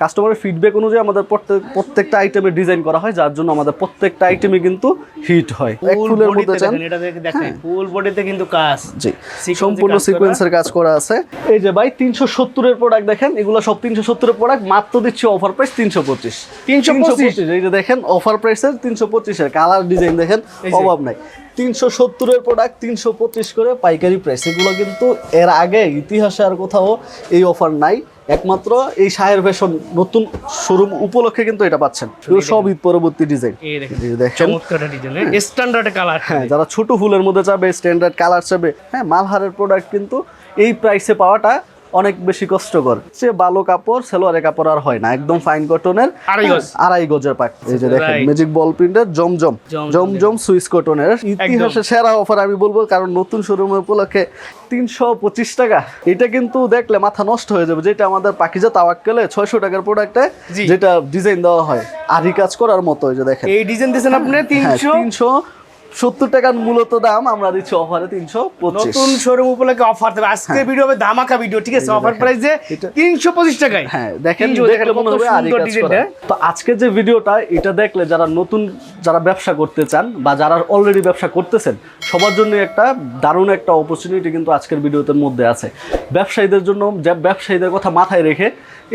কাস্টমারের ফিডব্যাক অনুযায়ী আমাদের প্রত্যেক প্রত্যেকটা আইটেমের ডিজাইন করা হয় যার জন্য আমাদের প্রত্যেকটা আইটেমে কিন্তু হিট হয়। ফুলের মধ্যে চান ফুল বডিতে কিন্তু কাজ। জি সম্পূর্ণ। সিকোয়েন্সের কাজ করা আছে। এই যে ভাই তিনশো সত্তরের প্রোডাক্ট দেখেন এগুলো সব তিনশো সত্তরের প্রোডাক্ট মাত্র দিচ্ছি অফার প্রাইস তিনশো পঁচিশ। 325 এই যে দেখেন অফার প্রাইসের তিনশো পঁচিশের কালার ডিজাইন দেখেন অভাব নাই। তিনশো সত্তরের প্রোডাক্ট তিনশো পঁচিশ করে পাইকারি প্রাইস এগুলো কিন্তু এর আগে ইতিহাসে আর কোথাও এই অফার নাই। একমাত্র এই শাহের ফ্যাশন নতুন শোরুম উপলক্ষে কিন্তু এটা পাচ্ছেন। সবই সব ঈদ পরবর্তী দেখেন ডিজাইন স্ট্যান্ডার্ড কালার হ্যাঁ যারা ছোট ফুলের মধ্যে চাবে স্ট্যান্ডার্ড কালার চাবে হ্যাঁ মালহারের প্রোডাক্ট কিন্তু এই প্রাইসে পাওয়াটা অনেক বেশি কষ্টকর। সে ভালো কাপড় সেলোয়ারের কাপড় আর হয় না একদম ফাইন কটনের আড়াই গজের পাক এই যে দেখেন ম্যাজিক বল প্রিন্টের জমজম। জমজম। সুইস কটনের ইতিহাসে সেরা অফার আমি বলব কারণ নতুন শোরুম উপলক্ষে তিনশো পঁচিশ টাকা। এটা কিন্তু দেখলে মাথা নষ্ট হয়ে যাবে যেটা আমাদের পাখিজা তাওয়াক্কেলে ছয়শো টাকার প্রোডাক্টে যেটা ডিজাইন দেওয়া হয়। আরি কাজ করার মতো এই যে দেখেন। এই ডিজাইন দিয়েছেন আপনি হ্যাঁ তিনশো? তিনশো সত্তর টাকার মূলত দাম আমরা দিচ্ছি অফারে তিনশো পঁচিশ। নতুন শোরুম উপলক্ষে অফার দেবে। আজকে ভিডিও হবে ধামাকা ভিডিও ঠিক আছে? অফার প্রাইসে তিনশো পঁচিশ টাকায়। হ্যাঁ দেখেন করা। তো আজকে যে ভিডিওটা এটা দেখলে যারা নতুন যারা ব্যবসা করতে চান বা যারা অলরেডি ব্যবসা করতেছেন সবার জন্য একটা দারুণ একটা অপরচুনিটি কিন্তু আজকের ভিডিওতে মধ্যে আছে। ব্যবসায়ীদের জন্য ব্যবসায়ীদের কথা মাথায় রেখে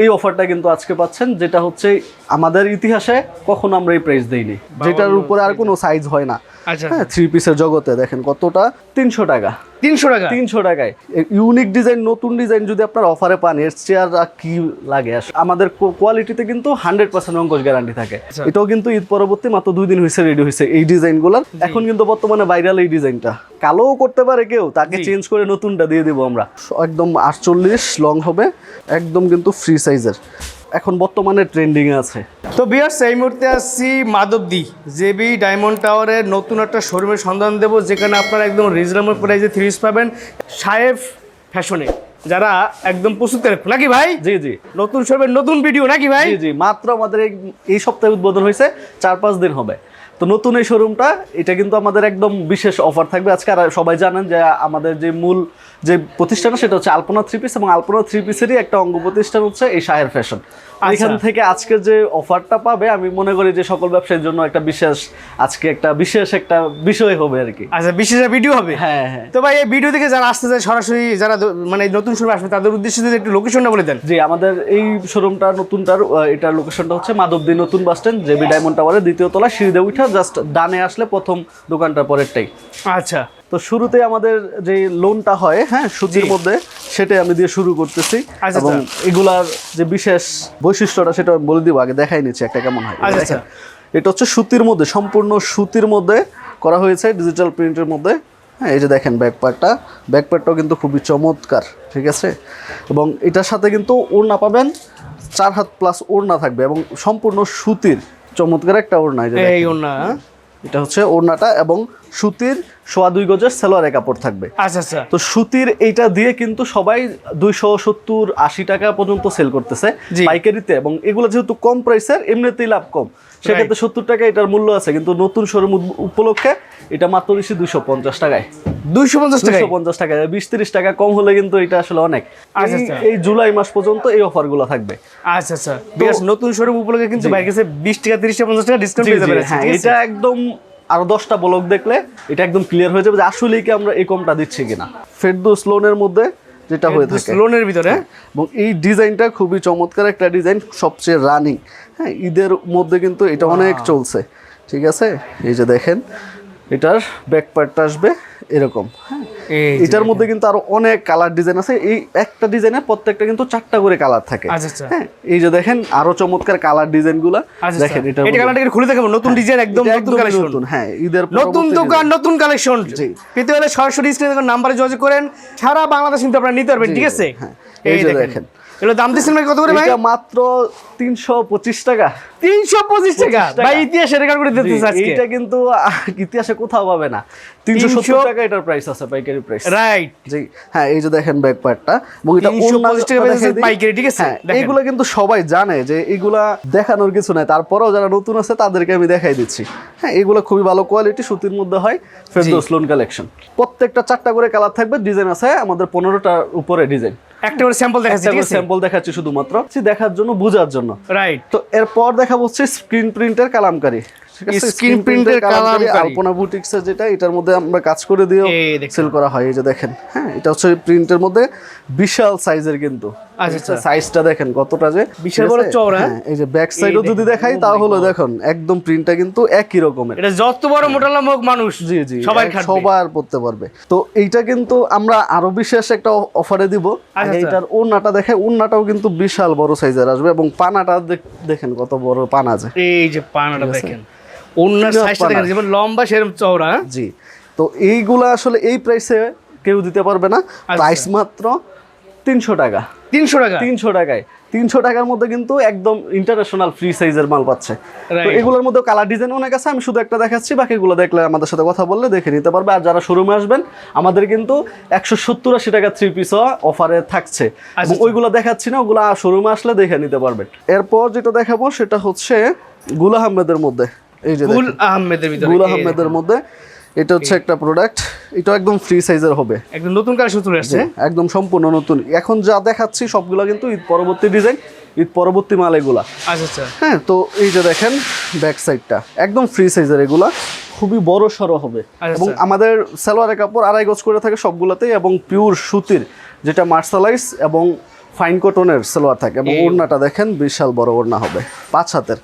এই অফারটা কিন্তু আজকে পাচ্ছেন যেটা হচ্ছে আমাদের ইতিহাসে কখনো আমরা এই প্রাইস দেইনি। যেটার উপরে আর কোনো সাইজ হয় না। আচ্ছা হ্যাঁ থ্রি পিসের জগতে দেখেন কতটা? তিনশো টাকা। তিনশো টাকা? তিনশো টাকায়। ইউনিক ডিজাইন নতুন ডিজাইন যদি আপনার অফারে পান এর চেয়ার কি লাগে? আমাদের কোয়ালিটিতে কিন্তু হান্ড্রেড পার্সেন্ট অঙ্কশ গ্যারান্টি থাকে। আচ্ছা। এটাও কিন্তু ঈদ পরবর্তী মাত্র দুই দিন হয়েছে রেডি হয়েছে এই ডিজাইনগুলোর এখন কিন্তু বর্তমানে ভাইরাল এই ডিজাইনটা কালোও করতে পারে কেউ তাকে চেঞ্জ করে নতুনটা দিয়ে দেবো আমরা। একদম আটচল্লিশ লং হবে একদম কিন্তু ফ্রি সাইজের এখন বর্তমানে ট্রেন্ডিং আছে। তো বিয়ার্স এই মুহূর্তে আসছি মাধবদি জেবি ডায়মন্ড টাওয়ারের নতুন একটা শোরুমের সন্ধান দেবো যেখানে আপনারা একদম রিজনেবল প্রাইসে থ্রি পিস পাবেন সাহেব ফ্যাশনে যারা একদম প্রস্তুত নাকি ভাই? জি জি। নতুন শোরুমের নতুন ভিডিও নাকি ভাই? জি জি। মাত্র আমাদের এই- এই সপ্তাহে উদ্বোধন হয়েছে চার পাঁচ দিন হবে। তো নতুন এই শোরুমটা এটা কিন্তু আমাদের একদম বিশেষ অফার থাকবে। আজকে আর সবাই জানেন যে আমাদের যে মূল যে প্রতিষ্ঠান সেটা হচ্ছে আলপনা থ্রি পিস এবং আলপনা থ্রি পিসেরই একটা অঙ্গ প্রতিষ্ঠান হচ্ছে এই শাহের ফ্যাশন এখান থেকে আজকে যে অফারটা পাবে আমি মনে করি যে সকল ব্যবসায়ীর জন্য একটা বিশেষ আজকে একটা বিশেষ একটা বিষয় হবে আর কি। আচ্ছা বিশেষ ভিডিও হবে? হ্যাঁ হ্যাঁ। তো ভাই এই ভিডিও থেকে যারা আসতে চায় সরাসরি যারা মানে নতুন শোরুমে আসবে তাদের উদ্দেশ্যে যদি একটু লোকেশনটা বলে দেন। জি আমাদের এই শোরুমটা নতুনটার এটার লোকেশনটা হচ্ছে মাধবদী নতুন বাস স্ট্যান্ড জেবি ডায়মন্ড টাওয়ারের দ্বিতীয় তলা সিঁড়িতে উঠা জাস্ট ডানে আসলে প্রথম দোকানটার পরেরটাই। আচ্ছা। তো শুরুতে আমাদের যে লোনটা হয় হ্যাঁ সুতির জি। মধ্যে সেটাই আমি দিয়ে শুরু করতেছি আচ্ছা, এবং এগুলার যে বিশেষ বৈশিষ্ট্যটা সেটা আমি বলে দিব আগে দেখাই নিচ্ছি একটা কেমন হয়। আচ্ছা, এটা হচ্ছে সুতির মধ্যে সম্পূর্ণ সুতির মধ্যে করা হয়েছে ডিজিটাল প্রিন্টের মধ্যে। হ্যাঁ এই যে দেখেন ব্যাকপ্যাকটা ব্যাকপ্যাকটাও কিন্তু খুবই চমৎকার ঠিক আছে? এবং এটার সাথে কিন্তু ওড়না পাবেন চার হাত প্লাস ওড়না থাকবে এবং সম্পূর্ণ সুতির চমৎকার একটা ওড়না এই যে এই এটা হচ্ছে ওড়নাটা এবং সুতির সোয়া দুই গজের সেলোয়ারে কাপড় থাকবে। আচ্ছা আচ্ছা। তো সুতির এইটা দিয়ে কিন্তু সবাই দুইশো সত্তর আশি টাকা পর্যন্ত সেল করতেছে পাইকারিতে এবং এগুলো যেহেতু কম প্রাইসের এমনিতেই লাভ কম। সেক্ষেত্রে সত্তর টাকা এটার মূল্য আছে কিন্তু নতুন শোরুম উপলক্ষে এটা মাত্র দিচ্ছি দুইশো পঞ্চাশ টাকায়। দুইশো পঞ্চাশ টাকা পঞ্চাশ টাকা বিশ তিরিশ টাকা কম হলে কিন্তু এটা আসলে অনেক। আচ্ছা, এই-। জুলাই মাস পর্যন্ত এই অফারগুলো থাকবে। নতুন শোরুম উপলক্ষে কিন্তু বাইরের কাছে বিশ টাকা তিরিশ টাকা পঞ্চাশ টাকা ডিসকাউন্ট পেয়ে জি, যাবেন ঠিক আছে? এটা একদম আরও দশটা ব্লক দেখলে এটা একদম ক্লিয়ার হয়ে যাবে যে আসলেই কি আমরা এই কমটা দিচ্ছি কিনা। ফেরদৌস লোনের মধ্যে যেটা হয়ে থাকে। লোনের ভিতরে? এবং এই ডিজাইনটা খুবই চমৎকার একটা ডিজাইন সবচেয়ে রানিং হ্যাঁ ঈদের মধ্যে কিন্তু এটা অনেক চলছে। ঠিক আছে? এই যে দেখেন এটার ব্যাক পার্টটা আসবে এরকম। হ্যাঁ এটার মধ্যে কিন্তু আরও অনেক কালার ডিজাইন আছে এই একটা ডিজাইনের প্রত্যেকটা কিন্তু চারটা করে কালার থাকে আচ্ছা, আচ্ছা। হ্যাঁ এই যে দেখেন আরও চমৎকার কালার ডিজাইনগুলা আচ্ছা দেখেন। এটা এটা কালারটা খুলে দেখাবো নতুন ডিজাইন একদম নতুন কালেকশন হ্যাঁ ঈদের নতুন দোকান নতুন কালেকশন। পেতে হলে সরাসরি স্ক্রিনে নাম্বারে যোগাযোগ করেন সারা বাংলাদেশ কিন্তু আপনারা নিতে পারবেন ঠিক আছে হ্যাঁ। এই দেখেন। এগুলো দাম দিচ্ছেন ভাই কত করে ভাই? এটা মাত্র তিনশো পঁচিশ টাকা। তিনশো পঁচিশ টাকা। ভাই ইতিহাসের রেকর্ড করে দিতেছে আজকে। এইটা কিন্তু ইতিহাসে কোথাও পাবে না। তিনশো সত্তর টাকা এটার প্রাইস আছে পাইকারি প্রাইস রাইট জি হ্যাঁ এই যে দেখেন ব্যাক পার্টটা এবং এটা 350 টাকা দেখাই পাইকারি, ঠিক আছে? হ্যাঁ। এগুলো কিন্তু সবাই জানে যে এগুলা দেখানোর কিছু নাই। তারপরেও যারা নতুন আছে তাদেরকে আমি দেখাই দিচ্ছি। হ্যাঁ এগুলো খুবই ভালো কোয়ালিটি সুতির মধ্যে হয় ফেরদৌস লোন কালেকশন প্রত্যেকটা চারটা করে কালার থাকবে ডিজাইন আছে আমাদের পনেরোটার উপরে ডিজাইন একটা করে স্যাম্পল দেখাচ্ছি ঠিক আছে? স্যাম্পল দেখাচ্ছি শুধুমাত্র। দেখার জন্য বোঝার জন্য। রাইট তো এরপর দেখা হচ্ছে স্ক্রিন প্রিন্টের কালামকারী। কালামকারী। আলপনা বুটিক্সের যেটা এটার মধ্যে আমরা কাজ করে দিয়েও সেল করা হয় এই যে দেখেন। হ্যাঁ এটা হচ্ছে প্রিন্টের মধ্যে বিশাল সাইজের কিন্তু। আচ্ছা, আচ্ছা। সাইজটা দেখেন কতটা যে বিশাল বড় চওড়া। হ্যাঁ, এই যে ব্যাক সাইডও যদি দেখাই oh তাহলে দেখুন একদম প্রিন্টটা কিন্তু একই রকমের। এটা যত বড় মানুষ জি জি সবাই সবার পড়তে পারবে। তো এইটা কিন্তু আমরা আরও বিশেষ একটা অফারে দিব। আচ্ছা, আচ্ছা। এটার ওড়নাটা দেখে ওড়নাটাও কিন্তু বিশাল বড় সাইজের আসবে এবং পানাটা দেখেন কত বড় পানা আছে এই যে পানাটা দেখেন। অন্যার সাইজটা দেখেন যেমন লম্বা সেরকম চওড়া হ্যাঁ? জি তো এইগুলা আসলে এই প্রাইসে কেউ দিতে পারবে না। আচ্ছা। প্রাইস মাত্র তিনশো টাকা। তিনশো টাকা? তিনশো টাকায়। তিনশো টাকার মধ্যে কিন্তু একদম ইন্টারন্যাশনাল ফ্রি সাইজের মাল পাচ্ছে। তো এগুলোর মধ্যে কালার ডিজাইন অনেক আছে আমি শুধু একটা দেখাচ্ছি বাকিগুলো দেখলে আমাদের সাথে কথা বললে দেখে নিতে পারবে। আর যারা শোরুমে আসবেন আমাদের কিন্তু একশো সত্তর আশি টাকা থ্রি পিস অফারে থাকছে। এবং আচ্ছা। ওইগুলো দেখাচ্ছি না ওগুলো শোরুমে আসলে দেখে নিতে পারবেন এরপর যেটা দেখাবো সেটা হচ্ছে গুল আহমেদের মধ্যে। এই যে গুল আহমেদের ভিতরে গুল আহমেদের মধ্যে। এটা হচ্ছে একটা প্রোডাক্ট এটা একদম ফ্রি সাইজের হবে। একদম নতুন কালেকশন চলে আসছে। একদম সম্পূর্ণ নতুন। এখন যা দেখাচ্ছি সবগুলো কিন্তু ঈদ পরবর্তী ডিজাইন ঈদ পরবর্তী মাল এগুলা। আচ্ছা আচ্ছা। হ্যাঁ তো এই যে দেখেন ব্যাক সাইডটা একদম ফ্রি সাইজের এগুলা। খুবই বড় সড়ো হবে। আচ্ছা, এবং আচ্ছা। আমাদের সালোয়ারের কাপড় আড়াই গজ করে থাকে সবগুলোতেই এবং পিওর সুতির যেটা মার্শালাইজ এবং ফাইন কটনের সালোয়ার থাকে। এবং ওড়নাটা দেখেন বিশাল বড় ওড়না হবে। পাঁচ হাতের।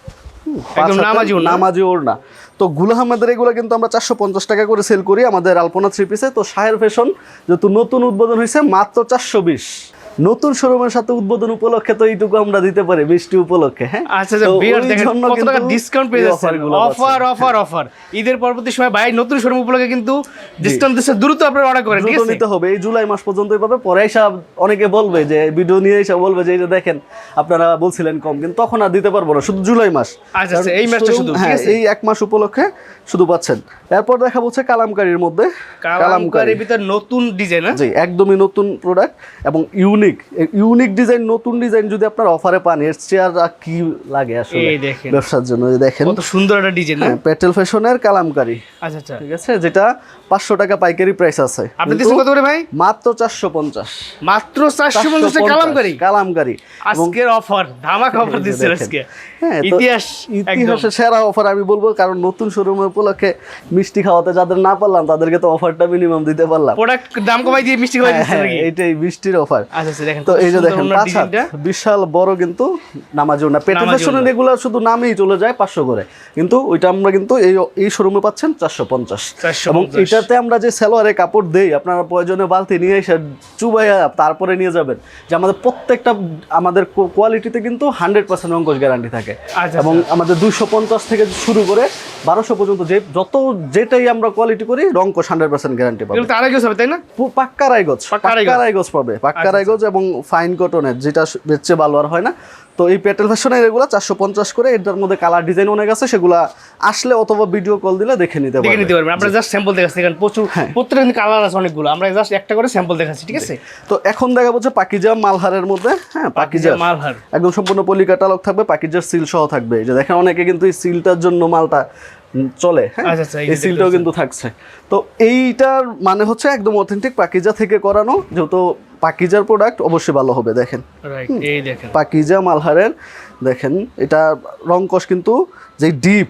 একদম হাতের নামাজি নামাজি ওড়না। তো গুলা আহমেদের এগুলো কিন্তু আমরা চারশো পঞ্চাশ টাকা করে সেল করি আমাদের আলপনা থ্রি পিসে তো শাহের ফ্যাশন যেহেতু নতুন উদ্বোধন হয়েছে মাত্র চারশো বিশ। নতুন শোরুমের সাথে উদ্বোধন উপলক্ষে তো এইটুকু আমরা দিতে পারি বৃষ্টি উপলক্ষে হ্যাঁ? আচ্ছা আচ্ছা বিয়ার দেখেন কত টাকা ডিসকাউন্ট পেয়ে এই যাচ্ছেন। অফার অফার অফার ঈদের পরবর্তী সময় ভাই নতুন শোরুম উপলক্ষে কিন্তু ডিসকাউন্ট দিচ্ছে দ্রুত আপনারা অর্ডার করেন ঠিক দ্রুত আছে? নিতে হবে। এই জুলাই মাস পর্যন্তই পাবে পরে এসে অনেকে বলবে যে ভিডিও নিয়ে এসে বলবে যে যে দেখেন আপনারা বলছিলেন কম কিন্তু তখন আর দিতে পারব না শুধু জুলাই মাস। আচ্ছা, আচ্ছা, এই মাসটা শুধু, হ্যাঁ এই এক মাস উপলক্ষে শুধু পাচ্ছেন। এরপর দেখা হচ্ছে কালামকারীর মধ্যে কালামকারীর ভিতর নতুন ডিজাইন জি একদমই নতুন প্রোডাক্ট এবং ইউনিক ইউনিক ইউনিক ডিজাইন নতুন ডিজাইন যদি আপনারা অফারে পান এর চেয়ার কি লাগে আসলে এই দেখেন। ব্যবসার জন্য? এই দেখেন। কত সুন্দর একটা ডিজাইন হ্যাঁ, পেটেল ফ্যাশনের কালামকারী। আচ্ছা আচ্ছা। ঠিক আছে যেটা পাঁচশো টাকা পাইকারি প্রাইস আছে। আপনি দিচ্ছেন কত করে ভাই? মাত্র চারশো পঞ্চাশ। মাত্র চারশো পঞ্চাশ কালামকারী? কালামকারী। আজকের অফার ধামাক অফার এই যে দিচ্ছে দেখেন। আজকে। হ্যাঁ, ইতিহাস একদম। ইতিহাসে সেরা অফার আমি বলব কারণ নতুন শোরুমের উপলক্ষে মিষ্টি খাওয়াতে যাদের না পারলাম তাদেরকে তো অফারটা মিনিমাম দিতে পারলাম। প্রোডাক্ট দাম কমাই দিয়ে মিষ্টি খাওয়াই হ্যাঁ, দিচ্ছে হ্যাঁ, নাকি? এইটাই মিষ্টির অফার আচ্ছা আচ্ছা দেখেন তো এই যে দেখেন ওনার পাঁচ হাত ডিজাইনটা। বিশাল বড় কিন্তু নামাজি না পেটের ফ্যাশনের এগুলো শুধু নামেই চলে যায় পাঁচশো করে। কিন্তু ওইটা আমরা কিন্তু এই এই শোরুমে পাচ্ছেন চারশো পঞ্চাশ। এবং এটাতে আমরা যে সেলোয়ারে কাপড় দেই আপনারা প্রয়োজনে বালতি নিয়ে এসে চুবাইয়া তারপরে নিয়ে যাবেন। যে আমাদের প্রত্যেকটা আমাদের কোয়ালিটিতে কিন্তু হান্ড্রেড পার্সেন্ট অঙ্কশ গ্যারান্টি থাকে। আচ্ছা, এবং আমাদের দুইশো পঞ্চাশ থেকে শুরু করে বারোশো পর্যন্ত যে যত যেটাই আমরা কোয়ালিটি করি রঙ্কশ হান্ড্রেড পার্সেন্ট গ্যারান্টি পাবে। হবে তাই না? পাক্কা রাইগজ পাক্কা রাইগজ পাবে পাক্কা রাইগজ এবং ফাইন কটনের যেটা এর ভালো আর হয় না। তো এই পেটেল ফ্যাশনের এগুলো চারশো পঞ্চাশ করে এটার মধ্যে কালার ডিজাইন অনেক আছে সেগুলা আসলে অথবা ভিডিও কল দিলে দেখে নিতে দেখে নিতে পারবেন। আমরা জাস্ট স্যাম্পল দেখাচ্ছি এখানে প্রচুর হ্যাঁ। প্রত্যেকটা কালার আছে অনেকগুলো। আমরা জাস্ট একটা করে স্যাম্পল দেখাচ্ছি ঠিক আছে? তো এখন দেখা যাচ্ছে পাকিজা মালহারের মধ্যে হ্যাঁ পাকিজা মালহার। একদম সম্পূর্ণ পলি ক্যাটালগ থাকবে পাকিজার সিল সহ থাকবে। যে দেখেন অনেকে কিন্তু এই সিলটার জন্য মালটা চলে হ্যাঁ? আচ্ছা, আচ্ছা, এই সিলটাও কিন্তু থাকছে। তো এইটার মানে হচ্ছে একদম অথেন্টিক পাকিজা থেকে করানো যেহেতু পাকিজার প্রোডাক্ট অবশ্যই ভালো হবে দেখেন। পাকিজা মালহারের দেখেন এটা রং কষ কিন্তু যে ডিপ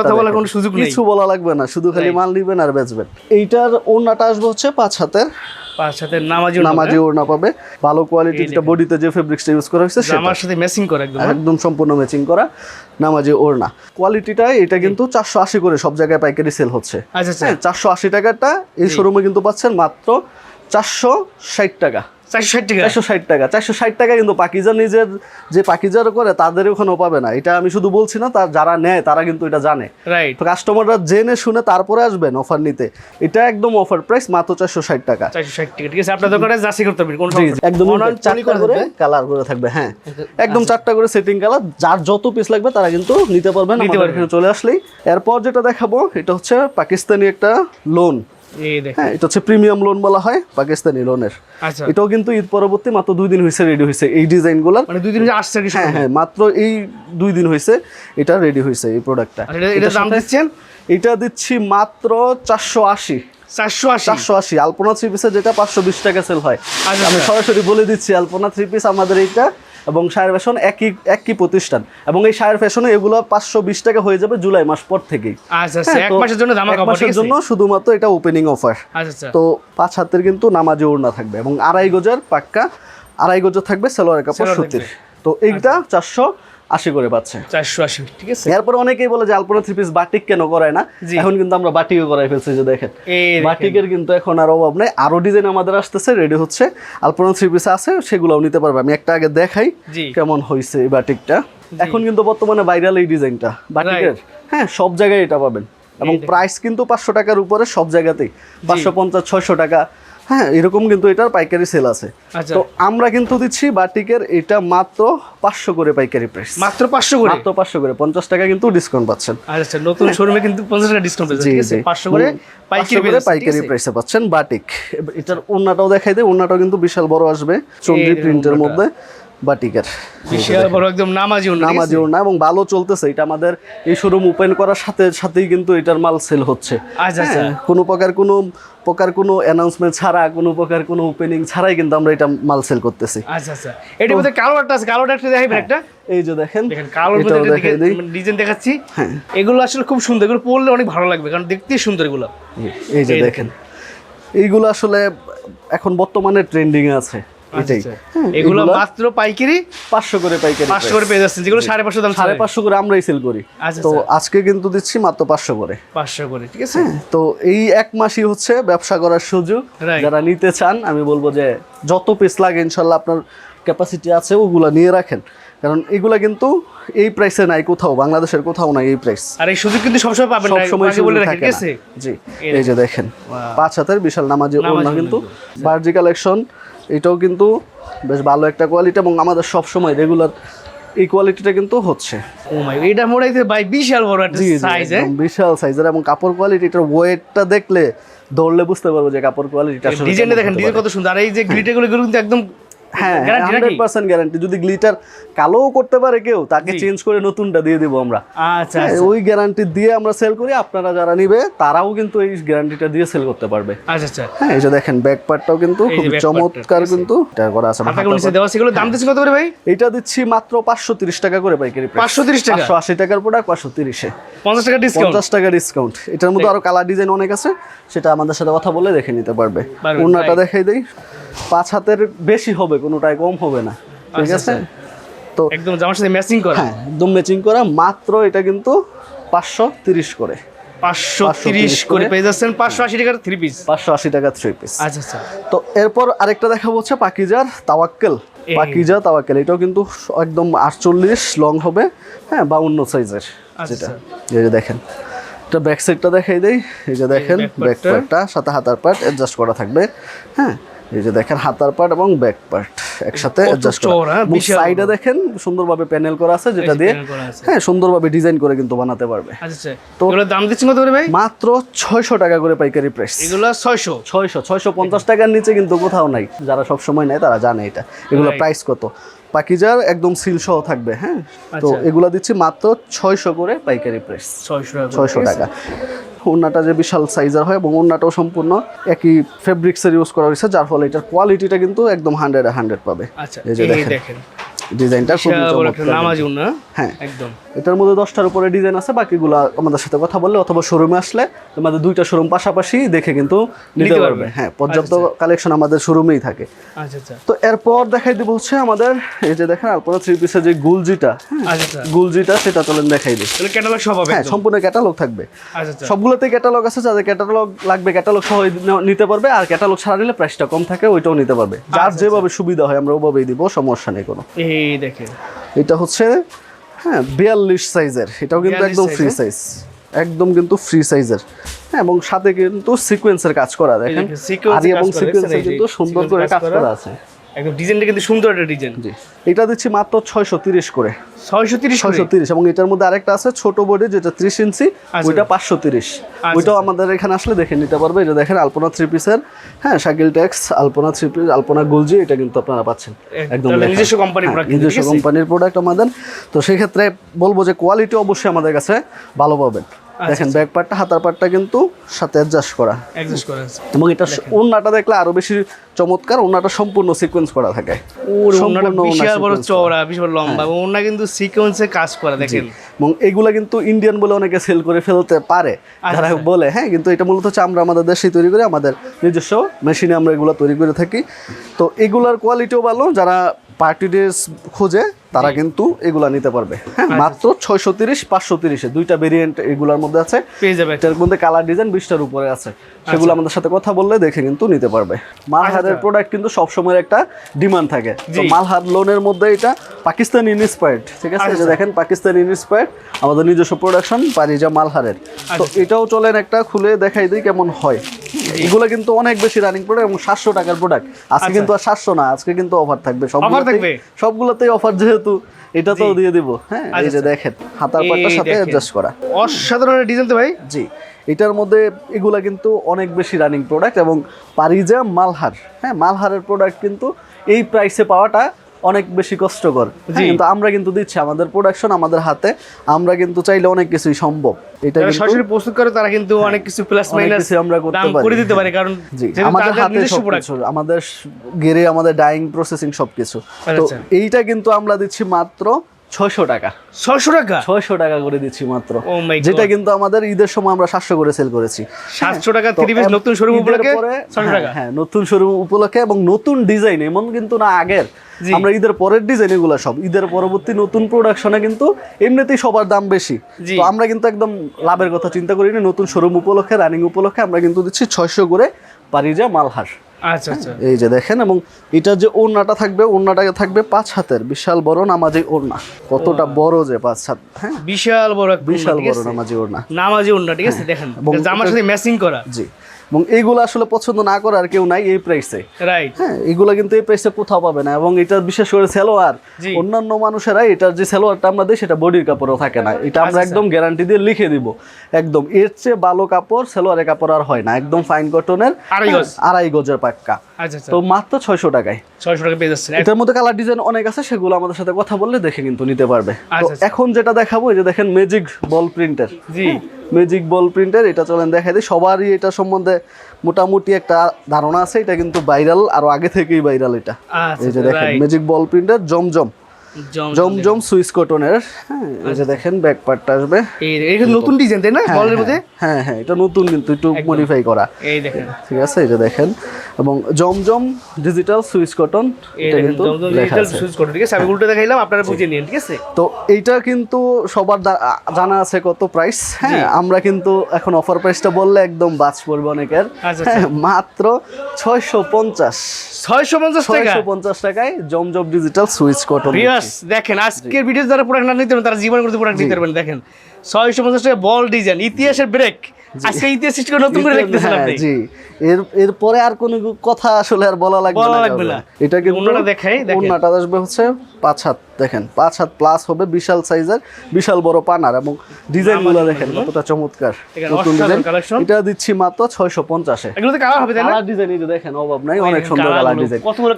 কথা বলার কোনো সুযোগ নেই। কিছু বলা লাগবে না শুধু খালি মাল নিবেন আর বেচবেন। এইটার ওড়নাটা আসবে হচ্ছে পাঁচ হাতের। পাঁচ সাথে নামাজি নামাজি ওড়না পাবে। ভালো কোয়ালিটি যেটা বডিতে যে ফেব্রিক্সটা ইউজ করা হয়েছে আমার সাথে ম্যাচিং করে একদম একদম সম্পূর্ণ ম্যাচিং করা নামাজি ওড়না। কোয়ালিটিটা এটা কিন্তু চারশো আশি করে সব জায়গায় পাইকারি সেল হচ্ছে। আচ্ছা আচ্ছা। হ্যাঁ চারশো আশি টাকাটা এই শোরুমে কিন্তু পাচ্ছেন মাত্র চারশো ষাট টাকা। চারশো ষাট টাকা? চারশো ষাট টাকা। চারশো ষাট টাকা কিন্তু পাকিজা নিজের যে পাকিজার করে তাদের ওখানেও পাবে না। এটা আমি শুধু বলছি না তার যারা নেয় তারা কিন্তু এটা জানে। রাইট তো কাস্টমাররা জেনে শুনে তারপরে আসবেন অফার নিতে। এটা একদম অফার প্রাইস মাত্র চারশো ষাট টাকা। চারশো ষাট টাকা। ঠিক আছে আপনার দোকানে যাচাই করতে পারবেন কোনো জি, সমস্যা একদম চারটা করে কালার করে থাকবে হ্যাঁ। একদম চারটা করে সেটিং কালার যার যত পিস লাগবে তারা কিন্তু নিতে পারবেন নিতে আমাদের এখানে চলে আসলেই। এরপর যেটা দেখাবো এটা হচ্ছে পাকিস্তানি একটা লোন হ্যাঁ এটা হচ্ছে প্রিমিয়াম লোন বলা হয় পাকিস্তানি লোনের আচ্ছা। এটাও কিন্তু ঈদ পরবর্তী মাত্র দুই দিন হয়েছে রেডি হয়েছে এই ডিজাইনগুলোর মানে দুই দিন যে আসছে হ্যাঁ হ্যাঁ মাত্র এই দুই দিন হয়েছে এটা রেডি হয়েছে এই প্রোডাক্টটা আচ্ছা, এটা- এটার দাম দিচ্ছেন? এটা দিচ্ছি মাত্র চারশো আশি। চারশো আশি? চারশো আশি। আলপনা থ্রি যেটা পাঁচশো বিশ টাকা সেল হয়। আচ্ছা, আমি আচ্ছা। সরাসরি বলে দিচ্ছি আলপনা থ্রি পিস আমাদের এইটা এবং সায়ের ফ্যাশন একই একই প্রতিষ্ঠান। এবং এই সায়ের ফ্যাশনে এগুলো পাঁচশো বিশ টাকা হয়ে যাবে জুলাই মাস পর থেকেই। আচ্ছা আচ্ছা হ্যাঁ, এক মাসের জন্য এক মাসের জন্য শুধুমাত্র এটা ওপেনিং অফার আচ্ছা তো পাঁচ হাতের কিন্তু নামাজি ওড়না থাকবে এবং আড়াই গজের পাক্কা আড়াই গজ থাকবে সেলোয়ার কাপড় সুতির। তো এইটা চারশো আশি করে পাচ্ছে। চারশো আশি ঠিক আছে? এরপর অনেকেই বলে যে আলপনা থ্রি পিস বাটিক কেন করায় না? এখন কিন্তু আমরা বাটিকও করাই ফেলছি যে দেখেন। বাটিকের কিন্তু এখন আর অভাব নেই। আরও ডিজাইন আমাদের আসতেছে রেডি হচ্ছে। আলপনা থ্রি পিস আছে সেগুলোও নিতে পারবে। আমি একটা আগে দেখাই কেমন হয়েছে এই বাটিকটা এখন কিন্তু বর্তমানে ভাইরাল এই ডিজাইনটা বাটিকের হ্যাঁ সব জায়গায় এটা পাবেন। এবং প্রাইস কিন্তু পাঁচশো টাকার উপরে সব জায়গাতেই। পাঁচশো পঞ্চাশ ছয়শো টাকা। হ্যাঁ এরকম কিন্তু এটার পাইকারি সেল আছে। আচ্ছা। তো আমরা কিন্তু দিচ্ছি বাটিকের এটা মাত্র পাঁচশো করে পাইকারি প্রাইস মাত্র পাঁচশো করে? মাত্র পাঁচশো করে পঞ্চাশ টাকা কিন্তু ডিসকাউন্ট পাচ্ছেন। আচ্ছা নতুন শোরুমে কিন্তু পঞ্চাশ টাকা ডিসকাউন্ট পাচ্ছেন ঠিক আছে? জি। পাঁচশো করে পাইকারি করে পাইকারি প্রাইসে পাচ্ছেন বাটিক। এটার ওন্নাটাও দেখাই দেয় ওন্নাটাও কিন্তু বিশাল বড় আসবে চন্ডি প্রিন্টের মধ্যে। বাটিকের বিশাল বড় একদম নামাজি ওড়না, নামাজি ওড়না এবং ভালো চলতেছে। এটা আমাদের এই শোরুম ওপেন করার সাথে সাথেই কিন্তু এটার মাল সেল হচ্ছে। আচ্ছা, আচ্ছা। হ্যাঁ, কোনো প্রকার কোনো প্রকার কোনো অ্যানাউন্সমেন্ট ছাড়া কোনো প্রকার কোনো ওপেনিং ছাড়াই কিন্তু আমরা এটা মাল সেল করতেছি। আচ্ছা আচ্ছা। এটার মধ্যে কালো একটা আছে কালোটা একটা দেখাইবেন একটা? এই যে দেখেন দেখেন কালোর মধ্যে ডিজাইন দেখাচ্ছি। হ্যাঁ। এগুলো আসলে খুব সুন্দর এগুলো পরলে অনেক ভালো লাগবে কারণ দেখতেই সুন্দর এগুলো। এই যে দেখেন। এইগুলো আসলে এখন বর্তমানে ট্রেন্ডিং আছে। এটাই। আচ্ছা, হ্যাঁ, এগুলো মাত্র পাইকারি? পাঁচশো করে পাইকারি পাঁচশো করে পেয়ে যাচ্ছেন যেগুলো সাড়ে পাঁচশো দাম সাড়ে পাঁচশো করে আমরাই সেল করি। আচ্ছা, তো আচ্ছা। আজকে কিন্তু দিচ্ছি মাত্র পাঁচশো করে। পাঁচশো করে ঠিক আছে? তো এই এক মাসই হচ্ছে ব্যবসা করার সুযোগ। যারা নিতে চান আমি বলব যে যত পিস লাগে ইনশাল্লাহ আপনার ক্যাপাসিটি আছে ওগুলা নিয়ে রাখেন। কারণ এগুলা কিন্তু এই প্রাইসে নাই কোথাও বাংলাদেশের কোথাও নাই এই প্রাইস আর এই সুযোগ কিন্তু সবসময় পাবেন বলে জি এই যে দেখেন। পাঁচ হাতের বিশাল নামাজি ওড়না কিন্তু বার্জি কালেকশন এটাও কিন্তু বেশ ভালো একটা কোয়ালিটি এবং আমাদের সব সময় রেগুলার এই কোয়ালিটিটা কিন্তু হচ্ছে। ও মাই এটা মনে ভাই বিশাল বড় একটা সাইজ বিশাল সাইজের এবং কাপড় কোয়ালিটি কোয়ালিটিটার ওয়েটটা দেখলে দৌড়লে বুঝতে পারব যে কাপড় কোয়ালিটিটা আসলে ডিজাইনটা দেখেন ডিজাইন কত সুন্দর। আর এই যে গ্রিটেগুলো কিন্তু একদম হ্যাঁ হান্ড্রেড পার্সেন্ট গ্যারান্টি যদি গ্লিটার কালোও করতে পারে কেউ তাকে চেঞ্জ করে নতুনটা দিয়ে দিব আমরা। আচ্ছা হ্যাঁ, ওই গ্যারান্টি দিয়ে আমরা সেল করি আপনারা যারা নিবে তারাও কিন্তু এই গ্যারান্টিটা দিয়ে সেল করতে পারবে। আচ্ছা আচ্ছা। হ্যাঁ এই যে দেখেন ব্যাক পার্টটাও কিন্তু খুব back part টা, চমৎকার কিন্তু। এটা করা আছে হাতা গুলো নিচে দেওয়া সেগুলো দাম দিচ্ছি কত করে ভাই? এটা দিচ্ছি মাত্র পাঁচশো তিরিশ টাকা করে পাইকারি পাঁচশো তিরিশ টাকা? পাঁচশো আশি টাকার প্রোডাক্ট পাঁচশো তিরিশে। পঞ্চাশ টাকা ডিসকাউন্ট পঞ্চাশ টাকা ডিসকাউন্ট এটার মধ্যে আরও কালার ডিজাইন অনেক আছে সেটা আমাদের সাথে কথা বলে দেখে নিতে পারবে. দেখাই দেই। পাঁচ হাতের বেশি হবে কোনোটাই কম হবে না। ঠিক আচ্ছা, আছে? তো একদম জামার সাথে ম্যাচিং করা। হ্যাঁ একদম ম্যাচিং করা মাত্র এটা কিন্তু পাঁচশো তিরিশ করে। পাঁচশো তিরিশ করে করে। পেয়ে যাচ্ছেন পাঁচশো আশি টাকার থ্রি পিস পাঁচশো আশি টাকা থ্রি পিস আচ্ছা আচ্ছা। তো এরপর আরেকটা দেখাবো হচ্ছে পাকিজার তাওয়াক্কেল। পাকিজা তাওয়াক্কেল এটাও কিন্তু একদম আটচল্লিশ লং হবে হ্যাঁ বাউন্ন সাইজের আচ্ছা, যেটা। এই যে দেখেন এটা ব্যাক সাইডটা দেখাই দেই। এই যে দেখেন ব্যাক। পার্টটা সাথে হাতার পার্ট অ্যাডজাস্ট করা থাকবে হ্যাঁ। এই যে দেখেন হাতার পার্ট এবং ব্যাক পার্ট একসাথে অ্যাডজাস্ট করা। সাইডে দেখেন সুন্দরভাবে প্যানেল করা আছে যেটা দিয়ে। হ্যাঁ সুন্দরভাবে ডিজাইন করে কিন্তু বানাতে পারবে। আচ্ছা আচ্ছা। এগুলোর দাম দিচ্ছেন কত করে ভাই? মাত্র ছয়শো টাকা করে পাইকারি প্রাইস এগুলো ছয়শো। ছয়শো ছয়শো পঞ্চাশ টাকার নিচে কিন্তু কোথাও নাই। যারা সব সময় নেয় তারা জানে এটা। এগুলো প্রাইস কত? পাকিজার একদম সিল সহ থাকবে হ্যাঁ? তো আচ্ছা। এগুলো দিচ্ছি মাত্র ছয়শো করে পাইকারি প্রাইস ছয়শো টাকা করে, ছয়শো ঠিক আছে? টাকা। ওড়নাটা যে বিশাল সাইজের হয় এবং ওনাটাও সম্পূর্ণ একই ফেব্রিক্সের ইউজ করা হয়েছে যার ফলে এটার কোয়ালিটিটা কিন্তু একদম হান্ড্রেড হান্ড্রেড পাবে। আচ্ছা এই যে দেখেন। ডিজাইনটা চমৎকার নামাজি না হ্যাঁ। একদম। এটার মধ্যে দশটার উপরে ডিজাইন আছে বাকিগুলো আমাদের সাথে কথা বললে অথবা শোরুমে আসলে তোমাদের দুইটা শোরুম পাশাপাশি দেখে কিন্তু নিতে পারবে। হ্যাঁ পর্যাপ্ত কালেকশন আমাদের শোরুমেই থাকে। আচ্ছা আচ্ছা। তো এরপর দেখাই দিব হচ্ছে আমাদের এই যে দেখেন আলপনা থ্রি পিসের যে গুলজিটা হ্যাঁ, আচ্ছা আচ্ছা। গুলজিটা সেটা চলেন দেখাই দিই। তাহলে ক্যাটালগ সব হবে হ্যাঁ সম্পূর্ণ ক্যাটালগ থাকবে। আচ্ছা আচ্ছা। সবগুলোতে ক্যাটালগ আছে যাদের ক্যাটালগ লাগবে ক্যাটালগ সহ নিতে পারবে আর ক্যাটালগ ছাড়া নিলে প্রাইসটা কম থাকে ওইটাও নিতে পারবে। যার আচ্ছা, যেভাবে সুবিধা হয় আমরা ওভাবেই দিব সমস্যা নেই কোনো। এই দেখেন। এটা হচ্ছে হ্যাঁ বিয়াল্লিশ সাইজের। এটাও কিন্তু একদম ফ্রি সাইজ একদম কিন্তু ফ্রি সাইজের হ্যাঁ এবং সাথে কিন্তু সিকোয়েন্সের কাজ করা দেখেন। এর এবং কাজ করা, সিকোয়েন্সের কিন্তু সুন্দর করে কাজ। করা আছে। একদম ডিজাইনটা কিন্তু সুন্দর একটা ডিজাইন। জি। এটা দিচ্ছি মাত্র ছয়শো তিরিশ করে। ছয়শো তিরিশ ছয়শো তিরিশ এবং এটার মধ্যে আরেকটা আছে ছোট বোর্ডে যেটা ত্রিশ ইঞ্চি আচ্ছা। ওইটা পাঁচশো তিরিশ। ওইটাও আমাদের এখানে আসলে দেখে নিতে পারবে। এটা দেখেন আলপনা থ্রি পিসের হ্যাঁ Shakil tax Alpana three piece Alpana গুলজি এটা কিন্তু আপনারা পাচ্ছেন। একদম নিজস্ব হ্যাঁ, নিজস্ব কোম্পানির প্রোডাক্ট আমাদের। তো সেই ক্ষেত্রে বলব যে কোয়ালিটি অবশ্যই আমাদের কাছে ভালো পাবেন। দেখেন ব্যাক পার্টটা হাতার পার্টটা কিন্তু সাথে অ্যাডজাস্ট করা। অ্যাডজাস্ট করা আছে। এবং এটা ওড়নাটা দেখলে আরও বেশি চমৎকার ওড়নাটা সম্পূর্ণ সিকোয়েন্স করা থাকে। বিশাল বড় চওড়া বিশাল লম্বা এবং ওনা কিন্তু সিকোয়েন্সে কাজ করা দেখেন। এবং এগুলা কিন্তু ইন্ডিয়ান বলে অনেকে সেল করে ফেলতে পারে। যারা বলে হ্যাঁ কিন্তু এটা মূলত হচ্ছে আমরা আমাদের দেশে তৈরি করি আমাদের নিজস্ব মেশিনে আমরা এগুলো তৈরি করে থাকি। তো এগুলার কোয়ালিটিও ভালো যারা পার্টি ড্রেস খোঁজে তারা কিন্তু এগুলা নিতে পারবে। হ্যাঁ মাত্র ছয়শো তিরিশ পাঁচশো তিরিশে দুইটা ভেরিয়েন্ট এগুলার মধ্যে আছে। পেয়ে যাবে। এটার মধ্যে কালার ডিজাইন বিশটার উপরে আছে। সেগুলো আমাদের সাথে কথা বললে দেখে কিন্তু নিতে পারবে। মালহারের প্রোডাক্ট কিন্তু সবসময় একটা ডিমান্ড থাকে। তো মালহার লোনের মধ্যে এটা পাকিস্তান ইনস্পায়ার্ড ঠিক আছে? যে দেখেন পাকিস্তান ইনস্পায়ার্ড আমাদের নিজস্ব প্রোডাকশন পারিজা মালহারের। তো এটাও চলেন একটা খুলে দেখাই দিই কেমন হয়। এগুলো কিন্তু অনেক বেশি রানিং প্রোডাক্ট এবং সাতশো টাকার প্রোডাক্ট আজকে কিন্তু আর সাতশো না আজকে কিন্তু অফার থাকবে। সবগুলোতেই থাকবে? সবগুলোতেই অফার যেহেতু এটা তো দিয়ে দিব। হ্যাঁ এই যে দেখেন হাতার পাটটার সাথে অ্যাডজাস্ট করা। অসাধারণ ডিজাইন তো ভাই। জি এটার মধ্যে এগুলা কিন্তু অনেক বেশি রানিং প্রোডাক্ট এবং পারিজা মালহার। হ্যাঁ মালহারের প্রোডাক্ট কিন্তু এই প্রাইসে পাওয়াটা অনেক বেশি কষ্টকর। হ্যাঁ, কিন্তু আমরা কিন্তু দিচ্ছি আমাদের প্রোডাকশন আমাদের হাতে। আমরা কিন্তু চাইলে অনেক কিছুই সম্ভব। এটা সরাসরি প্রস্তুত করে তারা কিন্তু অনেক কিছু প্লাস মাইনাস আমরা করতে পারি। করে দিতে পারে কারণ আমাদের তাদের হাতে সবকিছু আমাদের গেরে আমাদের ডাইং প্রসেসিং সবকিছু। তো আচ্ছা। এইটা কিন্তু আমরা দিচ্ছি মাত্র ছয়শো টাকা। ছয়শো টাকা? ছয়শো টাকা করে দিচ্ছি মাত্র। Oh. যেটা কিন্তু আমাদের ঈদের সময় আমরা সাতশো করে সেল করেছি। সাতশো টাকা থ্রি পিস নতুন শোরুম উপলক্ষে হ্যাঁ, হ্যাঁ নতুন শোরুম উপলক্ষে এবং নতুন ডিজাইন এমন কিন্তু না আগের। আমরা ঈদের পরের ডিজাইন এগুলো সব। ঈদের পরবর্তী নতুন প্রোডাকশনে কিন্তু এমনিতেই সবার দাম বেশি। তো আমরা কিন্তু একদম লাভের কথা চিন্তা করিনি। নতুন শোরুম উপলক্ষে রানিং উপলক্ষে আমরা কিন্তু দিচ্ছি ছয়শো করে পারিজা মালহার। আচ্ছা আচ্ছা। এই যে দেখেন এবং এটা যে ওড়নাটা থাকবে ওড়নাটা থাকবে পাঁচ হাতের। বিশাল বড় নামাজি ওড়না। কতটা বড় যে পাঁচ হাত হ্যাঁ? বিশাল বড় বিশাল বড়? নামাজি ওড়না। নামাজি ওড়না ঠিক আছে? দেখেন জামার সাথে ম্যাচিং করা। জি। এবং এইগুলো আসলে পছন্দ না করার কেউ নাই এই প্রাইসে রাইট হ্যাঁ এগুলো কিন্তু এই প্রাইসে কোথাও পাবে না এবং এটা বিশেষ করে সেলোয়ার অন্যান্য মানুষেরা এটার যে সেলোয়ারটা আমরা দিই সেটা বডির কাপড়ও থাকে না। এটা আমরা আচ্ছা, একদম গ্যারান্টি দিয়ে লিখে দিব। একদম এর চেয়ে ভালো কাপড় সেলোয়ারের কাপড় আর হয় না। একদম ফাইন কটনের আড়াই গজ। আড়াই গজের পাক্কা। আচ্ছা আচ্ছা। তো মাত্র ছয়শো টাকায়। ছয়শো টাকা পেয়ে যাচ্ছেন। এটার মধ্যে কালার ডিজাইন অনেক আছে সেগুলো আমাদের সাথে কথা বললে দেখে কিন্তু নিতে পারবে। তো আচ্ছা, আচ্ছা। এখন যেটা দেখাবো এই যে দেখেন ম্যাজিক বল প্রিন্টার জি। ম্যাজিক বল প্রিন্টার এটা চলেন দেখা দিই। সবারই এটা সম্বন্ধে মোটামুটি একটা ধারণা আছে এটা কিন্তু ভাইরাল আরও আগে থেকেই ভাইরাল এটা। আচ্ছা এই যে দেখেন ম্যাজিক বল প্রিন্টার জমজম। জম জমজম সুইস কটনের হ্যাঁ এই যে দেখেন ব্যাক পার্টটা আসবে। এই এই নতুন ডিজাইন তাই না বলের মধ্যে? হ্যাঁ হ্যাঁ এটা নতুন কিন্তু একটু মডিফাই করা। এই দেখেন। ঠিক আছে এই যে দেখেন। এবং জমজম ডিজিটাল সুইস কটন এটা কিন্তু জমজম ডিজিটাল সুইচ করে ঠিক আছে? আমি উল্টো দেখাইলাম আপনারা বুঝে নিন ঠিক আছে? তো এইটা কিন্তু সবার জানা আছে কত প্রাইস হ্যাঁ আমরা কিন্তু এখন অফার প্রাইসটা বললে একদম বাজ পড়বে অনেকের। আচ্ছা, হ্যাঁ, মাত্র ছয়শো পঞ্চাশ। ছয়শো পঞ্চাশ টাকা? ছয়শো পঞ্চাশ টাকায় Zamzam digital switch cotton viewers দেখেন আজকের ভিডিও যারা প্রোডাক্ট না নিতে তারা জীবন করতে প্রোডাক্ট নিতে পারবেন দেখেন। ছয়শো পঞ্চাশ টাকা বল ডিজাইন ইতিহাসের ব্রেক আজকে ইতিহাস সৃষ্টি করে নতুন করে লিখতেছেন হ্যাঁ, আপনি। জি। এর এরপরে আর কোনো কথা আসলে আর বলা লাগবে বলা লাগবে না। এটা অন্যটা দেখাই, দেখেন। অন্যটা আসবে হচ্ছে পাঁচ হাত দেখেন পাঁচ হাত প্লাস হবে বিশাল সাইজের বিশাল বড় পানার এবং দেখেন কতটা চমৎকার। নতুন ডিজাইন এটা দিচ্ছি মাত্র ছয়শো পঞ্চাশে। এগুলোতে কালার হবে তাই না? ডিজাইন এই দেখেন অভাব নাই অনেক সুন্দর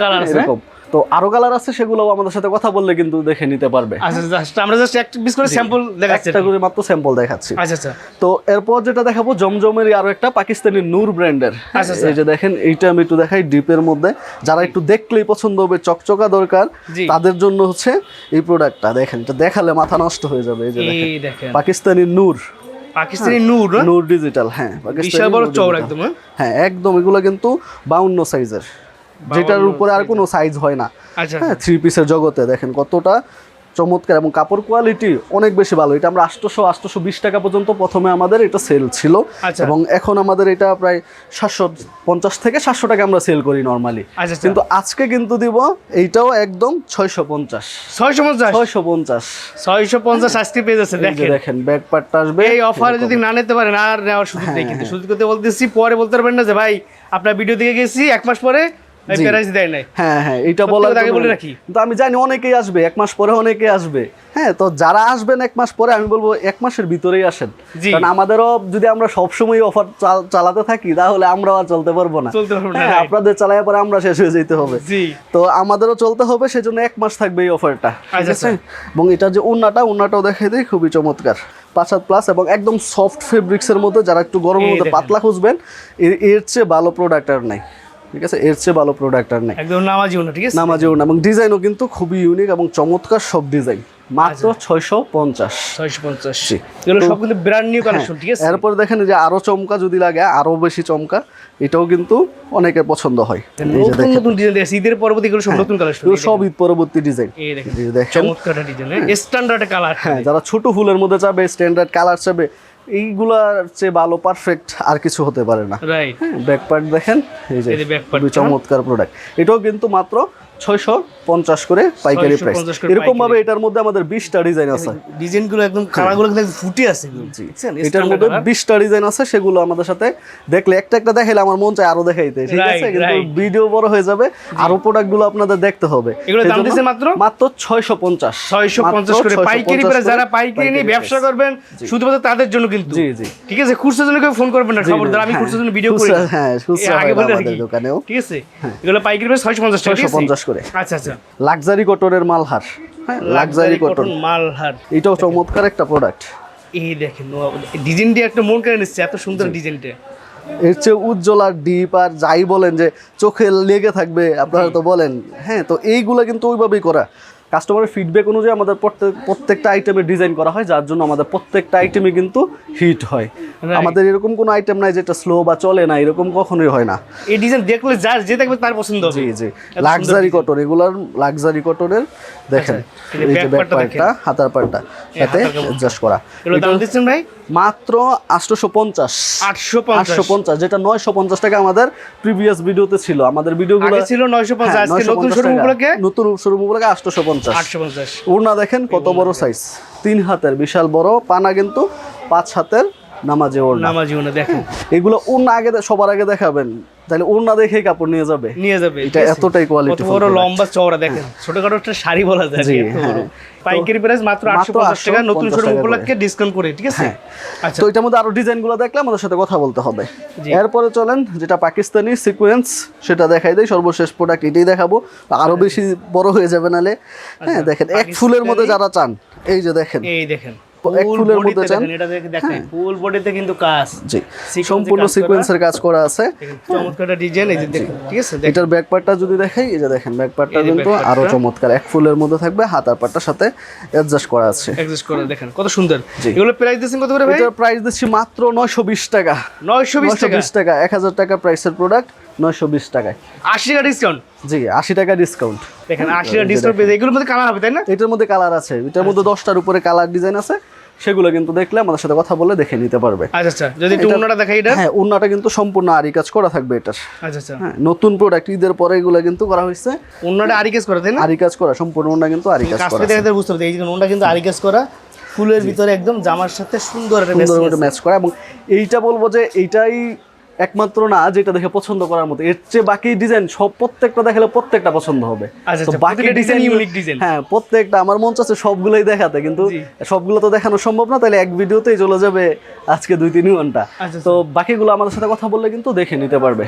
কালার আছে, এরকম। তো আরও কালার আছে সেগুলো আমাদের সাথে কথা বললে কিন্তু দেখে নিতে পারবে। আচ্ছা আমরা জাস্ট এক পিস করে স্যাম্পল দেখাচ্ছি। একটা করে মাত্র স্যাম্পল দেখাচ্ছি। আচ্ছা আচ্ছা। তো এরপর যেটা দেখাবো জমজমের আরও একটা পাকিস্তানি নূর ব্র্যান্ডের। এই যে দেখেন এইটা আমি একটু দেখাই ডিপের মধ্যে। যারা একটু দেখলেই পছন্দ হবে চকচকা দরকার তাদের জন্য হচ্ছে এই প্রোডাক্টটা দেখেন এটা দেখালে মাথা নষ্ট হয়ে যাবে এই যে দেখেন। পাকিস্তানি নূর। পাকিস্তানি নূর না? নূর ডিজিটাল হ্যাঁ বিশাল বড় চওড়া একদম হ্যাঁ? হ্যাঁ একদম এগুলো কিন্তু বাউন্ন সাইজের যেটার উপরে আর কোনো সাইজ হয় না। আচ্ছা হ্যাঁ থ্রি পিসের জগতে দেখেন কতটা চমৎকার এবং কাপড় কোয়ালিটি অনেক বেশি ভালো। এটা আমরা আটশোশো আটশোশো বিশ টাকা পর্যন্ত প্রথমে আমাদের এটা সেল ছিল। আচ্ছা। এবং এখন আমাদের এটা প্রায় সাতশো পঞ্চাশ থেকে সাতশো টাকা আমরা সেল করি নর্মালি আচ্ছা আচ্ছা। কিন্তু আজকে কিন্তু দিব এইটাও একদম ছয়শো পঞ্চাশ। ছয়শো পঞ্চাশ? ছয়শো পঞ্চাশ। ছয়শো পঞ্চাশ আজকে পেয়ে যাচ্ছে দেখেন। ব্যাক পার্টটা আসবে এই অফারে যদি না নিতে পারেন আর নেওয়ার সুযোগ হ্যাঁ, নেই কিন্তু সুযোগ করতে বলতেছি পরে বলতে পারবেন না যে ভাই আপনার ভিডিও দেখে গেছি এক মাস পরে হ্যাঁ হ্যাঁ এটা বলার কথা আগে কোনো বলে রাখি। কিন্তু আমি জানি অনেকেই আসবে এক মাস পরে অনেকেই আসবে। হ্যাঁ তো যারা আসবেন এক মাস পরে আমি বলব এক মাসের ভিতরেই আসেন। কারণ আমাদেরও যদি আমরা সবসময় অফার চালাতে থাকি তাহলে আমরাও আর চলতে পারব না। হ্যাঁ, আপনাদের চালায় পরে আমরা শেষ হয়ে যেতে হবে। তো আমাদেরও চলতে হবে সেজন্য এক মাস থাকবে এই অফারটা ঠিক আচ্ছা, আছে? এবং এটা যে উন্নাটা উন্নাটাও দেখাই দেয় খুবই চমৎকার। পাঁচ হাত প্লাস এবং একদম সফট ফেব্রিক্সের মধ্যে যারা একটু গরমের মধ্যে পাতলা খুঁজবেন এর চেয়ে ভালো প্রোডাক্ট আর নাই। ঠিক আছে? এর চেয়ে ভালো প্রোডাক্ট আর নাই। একদম নামাজিও না ঠিক আছে? নামাজেও না এবং ডিজাইনও কিন্তু খুবই ইউনিক এবং চমৎকার সব ডিজাইন মাত্র আচ্ছা। ছয়শো পঞ্চাশ। ছয়শো পঞ্চাশ। সব কিন্তু ব্র্যান্ড নিউ কালেকশন ঠিক আছে? এরপরে দেখেন যে আরও চমকা যদি লাগে আরও বেশি চমকা এটাও কিন্তু অনেকের পছন্দ হয়। নতুন নতুন ডিজাইন দেখছি। ঈদের পরবর্তী এগুলো সব নতুন কালেকশন সব ঈদ পরবর্তী ডিজাইন এই দেখেন। এই যে দেখেন। চমৎকার ডিজাইন স্ট্যান্ডার্ড কালার হ্যাঁ যারা ছোট ফুলের মধ্যে চাবে স্ট্যান্ডার্ড কালার চাবে এইগুলার চেয়ে ভালো পারফেক্ট আর কিছু হতে পারে না। রাইট ব্যাক পার্ট দেখেন এই যে চমৎকার প্রোডাক্ট এটাও কিন্তু মাত্র ছয়শো পঞ্চাশ করে পাইকারি প্রাইস এরকম ভাবে এটার মধ্যে আমাদের বিশটা ডিজাইন আছে। ডিজাইনগুলো একদম কালারগুলো কিন্তু ফুটে আছে? এটার মধ্যে colour। বিশটা ডিজাইন আছে সেগুলো আমাদের সাথে দেখলে একটা একটা দেখাইলে আমার মন চায় আরও দেখাইতে। ঠিক আছে? কিন্তু ভিডিও বড় হয়ে যাবে আরও প্রোডাক্টগুলো আপনাদের দেখতে হবে। এগুলোর দাম দিছে মাত্র? মাত্র ছয়শো পঞ্চাশ। ছয়শো পঞ্চাশ করে পাইকারি প্রাইস যারা পাইকারি নিয়ে ব্যবসা করবেন শুধুমাত্র তাদের জন্য কিন্তু। জি, জি। ঠিক আছে? খুচরা জন্য কেউ ফোন করবেন না খবরদার আমি হ্যাঁ, খুচরা জন্য ভিডিও করি। হ্যাঁ, খুচরা আগে বলে দোকানেও। ঠিক আছে? এগুলো পাইকারি প্রাইস ছয়শো পঞ্চাশ টাকা ঠিক আছে? 650 করে। আচ্ছা আচ্ছা লাক্সারি কটনের মালহার। হ্যাঁ লাক্সারি কটন মালহার। এটাও চমৎকার একটা প্রোডাক্ট এই দেখেন ডিজাইনটি একটা মন কেড়ে নিচ্ছে এত সুন্দর ডিজাইনটা এর চেয়ে উজ্জ্বল আর ডিপ আর যাই বলেন যে চোখে লেগে থাকবে আপনারা তো বলেন। হ্যাঁ তো এইগুলো কিন্তু ওইভাবেই করা। কাস্টমারের ফিডব্যাক অনুযায়ী আমাদের প্রত্যেক প্রত্যেকটা আইটেমের ডিজাইন করা হয় যার জন্য আমাদের প্রত্যেকটা আইটেমে কিন্তু হিট হয়। আমাদের এরকম কোনো আইটেম নাই যেটা স্লো বা চলে না এরকম কখনোই হয় না। এই ডিজাইন দেখলে যার যে দেখবে তার পছন্দ হবে। জি জি। লাক্সারি কটন এগুলার লাক্সারি কটনের দেখেন আচ্ছা, এই যে ব্যাক পার্টটা হাতার পার্টটা সাথে অ্যাডজাস্ট করা। এটা দাম দিচ্ছেন ভাই? মাত্র আটশোশো পঞ্চাশ। আটশো পঞ্চাশ। আটশো পঞ্চাশ যেটা নয়শো পঞ্চাশ টাকা আমাদের প্রিভিয়াস ভিডিওতে ছিল। আমাদের ভিডিওগুলো ছিল নয়শো পঞ্চাশ হ্যাঁ, নতুন 950 শোরুম নতুন শোরুমগুলোকে আটশোশো পঞ্চাশ। আটশো পঞ্চাশ। ওড়না দেখেন কত বড় সাইজ তিন হাতের বিশাল বড়। পানা কিন্তু পাঁচ হাতের। নামাজে ওড়না। নামাজি ওনা দেখেন এগুলো ওড়না আগে সবার আগে দেখাবেন। তাহলে ওড়না দেখেই কাপড় নিয়ে যাবে। নিয়ে যাবে এটা এতটাই কোয়ালিটি বড় লম্বা চওড়া দেখেন। ছোটখাটো একটা শাড়ি বলা যায়। হ্যাঁ। পাইকারি প্রাইস মাত্র মাত্র আটশো পঞ্চাশ টাকা নতুন শোরুম উপলক্ষে ডিসকাউন্ট করে ঠিক আছে? হ্যাঁ। আচ্ছা। তো এটার মধ্যে আরও ডিজাইনগুলো দেখলে আমাদের সাথে কথা বলতে হবে। এরপরে চলেন যেটা পাকিস্তানি সিকোয়েন্স সেটা দেখাই দেয় সর্বশেষ প্রোডাক্ট এটাই দেখাবো। আরও বেশি বড় হয়ে যাবে নালে। হ্যাঁ দেখেন এক ফুলের মধ্যে যারা চান এই যে দেখেন। এই দেখেন। এক ফুলের মধ্যে চান? দেখেন ফুল বডিতে কিন্তু কাজ। জি সম্পূর্ণ সিকোয়েন্সের কাজ করা আছে। চমৎকার ডিজাইন এই যে দেখেন ঠিক আছে এটার ব্যাক পার্টটা যদি দেখাই এই যে দেখেন ব্যাক পার্টটা কিন্তু আরও চমৎকার। এক ফুলের মধ্যে থাকবে হাতার পার্টটার সাথে অ্যাডজাস্ট করা আছে। অ্যাডজাস্ট করে দেখেন কত সুন্দর। এগুলো প্রাইস দিচ্ছেন কত করে ভাই? এটার প্রাইস দিচ্ছি মাত্র নয়শো বিশ টাকা। নয়শো বিশ টাকা? বিশ টাকা এক হাজার টাকা প্রাইসের প্রোডাক্ট নয়শো বিশ টাকায়। আশি টাকা ডিসকাউন্ট জি আশি টাকা ডিসকাউন্ট দেখেন আশি টাকা ডিসকাউন্ট পেয়ে এগুলোর মধ্যে কালার হবে তাই না? এটার মধ্যে কালার আছে। এটার মধ্যে দশটার উপরে কালার ডিজাইন আছে। সেগুলো কিন্তু দেখলে আমাদের সাথে কথা বলে দেখে নিতে পারবে। আচ্ছা আচ্ছা। যদি অন্যটা দেখাই এটা হ্যাঁ ওনাটা কিন্তু সম্পূর্ণ আরি কাজ করা থাকবে এটার। আচ্ছা আচ্ছা। হ্যাঁ নতুন প্রোডাক্ট ঈদের পরে এগুলো কিন্তু করা হয়েছে। অন্যটা আরিকেস করে তাই না? আরি কাজ করা সম্পূর্ণ ওনা কিন্তু আরি কাজ করা থেকে দেখে বুঝতে পারছি। এই যে ওনটা কিন্তু আরিকেস করা। ফুলের ভিতরে একদম জামার সাথে সুন্দর একটা। ম্যাচ করা। এবং এইটা বলব যে এইটাই একমাত্র না যেটা দেখে পছন্দ করার মতো। এর চেয়ে বাকি ডিজাইন সব প্রত্যেকটা দেখালে প্রত্যেকটা পছন্দ হবে। আচ্ছা, তো আচ্ছা, বাকি ডিজাইন ইউনিক ডিজাইন হ্যাঁ প্রত্যেকটা আমার মন চাচ্ছে সবগুলোই দেখাতে কিন্তু। সবগুলো তো দেখানো সম্ভব না তাহলে এক ভিডিওতেই চলে যাবে আজকে দুই তিন ঘণ্টা। আচ্ছা, তো বাকিগুলো আমাদের সাথে কথা বললে কিন্তু দেখে নিতে পারবে।